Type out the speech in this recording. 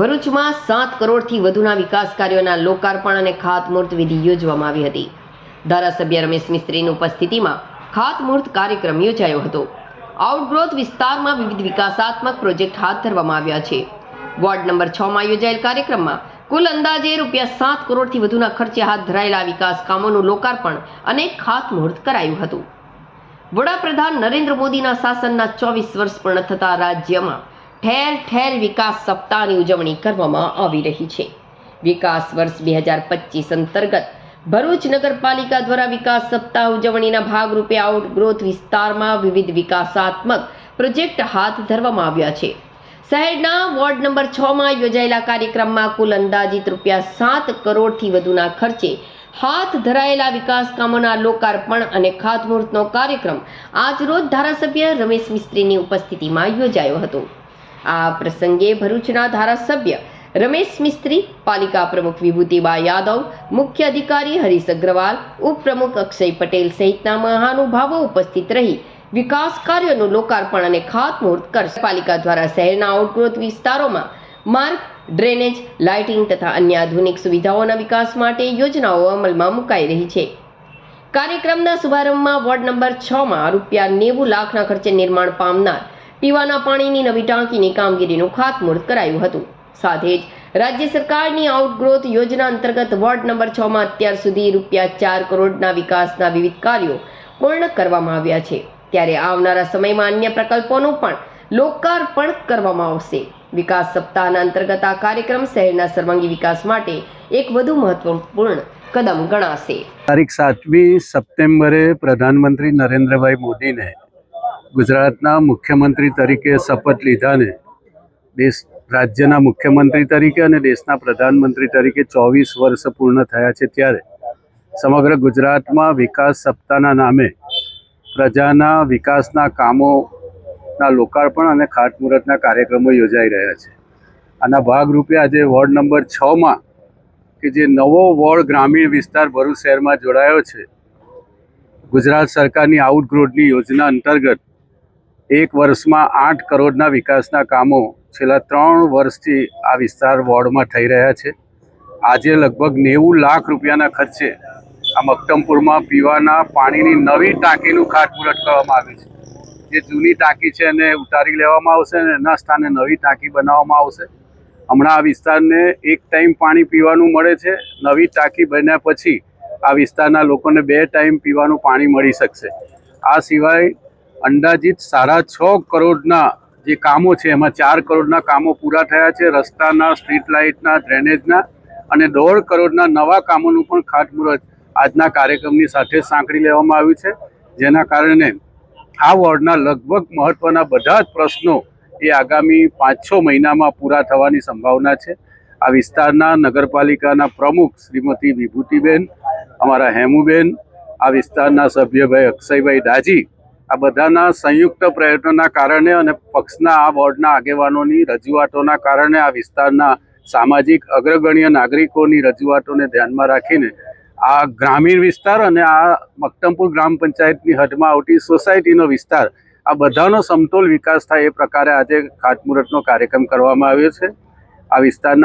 ભરૂચમાં સાત કરોડથી વધુના વિકાસ કાર્યોના લોકાર્પણ અને ખાતમુહૂર્ત વિધિ યોજવામાં આવી હતી. ધારાસભ્ય રમેશ મિસ્ત્રીની ઉપસ્થિતિમાં ખાતમુહૂર્ત કાર્યક્રમ યોજાયો હતો. આઉટગ્રોથ વિસ્તારમાં વિવિધ વિકાસાત્મક પ્રોજેક્ટ હાથ ધરવામાં આવ્યા છે. વોર્ડ નંબર છ માં યોજાયેલ કાર્યક્રમમાં કુલ અંદાજે રૂપિયા સાત કરોડથી વધુના ખર્ચે હાથ ધરાયેલા વિકાસ કામોનું લોકાર્પણ અને ખાતમુહૂર્ત કરાયું હતું. વડાપ્રધાન નરેન્દ્ર મોદીના શાસનના ચોવીસ વર્ષ પૂર્ણ થતા રાજ્યમાં ઠેર ઠેર વિકાસ સપ્તાહની ઉજવણી કરવામાં આવી રહી છે. વિકાસ વર્ષ બે હજાર પચીસ અંતર્ગત ભરૂચ નગરપાલિકા દ્વારા વિકાસ સપ્તાહ ઉજવણીના ભાગરૂપે આઉટગ્રોથ વિસ્તારમાં વિવિધ વિકાસાત્મક પ્રોજેક્ટ હાથ ધરવામાં આવ્યા છે. શહેરના વોર્ડ નંબર છ માં યોજાયેલા કાર્યક્રમમાં કુલ અંદાજિત રૂપિયા સાત કરોડથી વધુના ખર્ચે હાથ ધરાયેલા વિકાસ કામોના લોકાર્પણ અને ખાતમુહૂર્તનો કાર્યક્રમ આજરોજ ધારાસભ્ય રમેશ મિસ્ત્રીની ઉપસ્થિતિમાં યોજાયો હતો. આ પ્રસંગે ભરૂચના ધારાસભ્ય રમેશ મિસ્ત્રી, પાલિકા પ્રમુખ વિભૂતિબા યાદવ, મુખ્ય અધિકારી હરીશ અગ્રવાલ, ઉપપ્રમુખ અક્ષય પટેલ સહિતના મહાનુભાવો ઉપસ્થિત રહી વિકાસ કાર્યોનું લોકાર્પણ અને ખાતમુહૂર્ત કરશે. પાલિકા દ્વારા શહેરના આઉટગ્રોથ વિસ્તારોમાં માર્ગ, ડ્રેનેજ, લાઇટિંગ તથા અન્ય આધુનિક સુવિધાઓના વિકાસ માટે યોજનાઓ અમલમાં મુકાઈ રહી છે. કાર્યક્રમના શુભારંભમાં વોર્ડ નંબર છમાં રૂપિયા નેવું લાખના ખર્ચે નિર્માણ પામનાર પીવાના પાણીની નવી ટાંકીની કામગીરીનું ખાતમુહૂર્ત કરાયું હતું. સાથે જ રાજ્ય સરકારની આઉટગ્રોથ યોજના અંતર્ગત વોર્ડ નંબર છ માં અત્યાર સુધી રૂપિયા ચાર કરોડના વિકાસના વિવિધ કાર્યો પૂર્ણ કરવામાં આવ્યા છે. ત્યારે આવનારા સમયમાં અન્ય પ્રકલ્પોનું પણ લોકાર્પણ કરવામાં આવશે. વિકાસ સપ્તાહના અંતર્ગત આ કાર્યક્રમ શહેરના સર્વાંગી વિકાસ માટે એક વધુ મહત્વપૂર્ણ કદમ ગણાશે. તારીખ સાતમી સપ્ટેમ્બરે પ્રધાનમંત્રી નરેન્દ્રભાઈ મોદીને ગુજરાતના મુખ્યમંત્રી તરીકે શપથ લીધાને દેશ રાજ્યના મુખ્યમંત્રી તરીકે અને દેશના પ્રધાનમંત્રી તરીકે ચોવીસ વર્ષ પૂર્ણ થયા છે ત્યારે સમગ્ર ગુજરાતમાં વિકાસ સપ્તાહના નામે પ્રજાના વિકાસના કામોના લોકાર્પણ અને ખાતમુહૂર્તના કાર્યક્રમો યોજાઈ રહ્યા છે. આના ભાગરૂપે આજે વોર્ડ નંબર છમાં કે જે નવો વોર્ડ ગ્રામીણ વિસ્તાર ભરૂચ શહેરમાં જોડાયો છે. ગુજરાત સરકારની આઉટગ્રોથની યોજના અંતર્ગત એક વર્ષમાં આઠ કરોડના વિકાસના કામો છેલ્લા ત્રણ વર્ષથી આ વિસ્તાર વોર્ડમાં થઈ રહ્યા છે. આજે લગભગ નેવું લાખ રૂપિયાના ખર્ચે આ મક્તમપુરમાં પીવાના પાણીની નવી ટાંકીનું ખાતમુહૂર્ત કરવામાં આવ્યું છે. જે જૂની ટાંકી છે એને ઉતારી લેવામાં આવશે અને એના સ્થાને નવી ટાંકી બનાવવામાં આવશે. હમણાં આ વિસ્તારને એક ટાઈમ પાણી પીવાનું મળે છે. નવી ટાંકી બન્યા પછી આ વિસ્તારના લોકોને બે ટાઈમ પીવાનું પાણી મળી શકશે. આ સિવાય અંદાજિત સાડા છ કરોડના જે કામો છે, એમાં ચાર કરોડના કામો પૂરા થયા છે. રસ્તાના સ્ટ્રીટ લાઇટના ડ્રેનેજના અને દોઢ કરોડના નવા કામોનું પણ ખાતમુહૂર્ત આજના કાર્યક્રમની સાથે સાંકળી લેવામાં આવ્યું છે. જેના કારણે આ વોર્ડના લગભગ મહત્ત્વના બધા જ પ્રશ્નો એ આગામી પાંચ છ મહિનામાં પૂરા થવાની સંભાવના છે. આ વિસ્તારના નગરપાલિકાના પ્રમુખ શ્રીમતી વિભૂતિબેન, અમારા હેમુબેન, આ વિસ્તારના સભ્યભાઈ અક્ષયભાઈ દાજી આ બધાના સંયુક્ત પ્રયત્નોના કારણે અને પક્ષના આ વોર્ડના આગેવાનોની રજૂઆતોના કારણે આ વિસ્તારના સામાજિક અગ્રગણ્ય નાગરિકોની રજૂઆતોને ધ્યાનમાં રાખીને આ ગ્રામીણ વિસ્તાર અને આ મક્તમપુર ગ્રામ પંચાયતની હદમાં આવતી સોસાયટીનો વિસ્તાર, આ બધાનો સમતોલ વિકાસ થાય એ પ્રકારે આજે ખાતમુહૂર્તનો કાર્યક્રમ કરવામાં આવ્યો છે. આ વિસ્તારના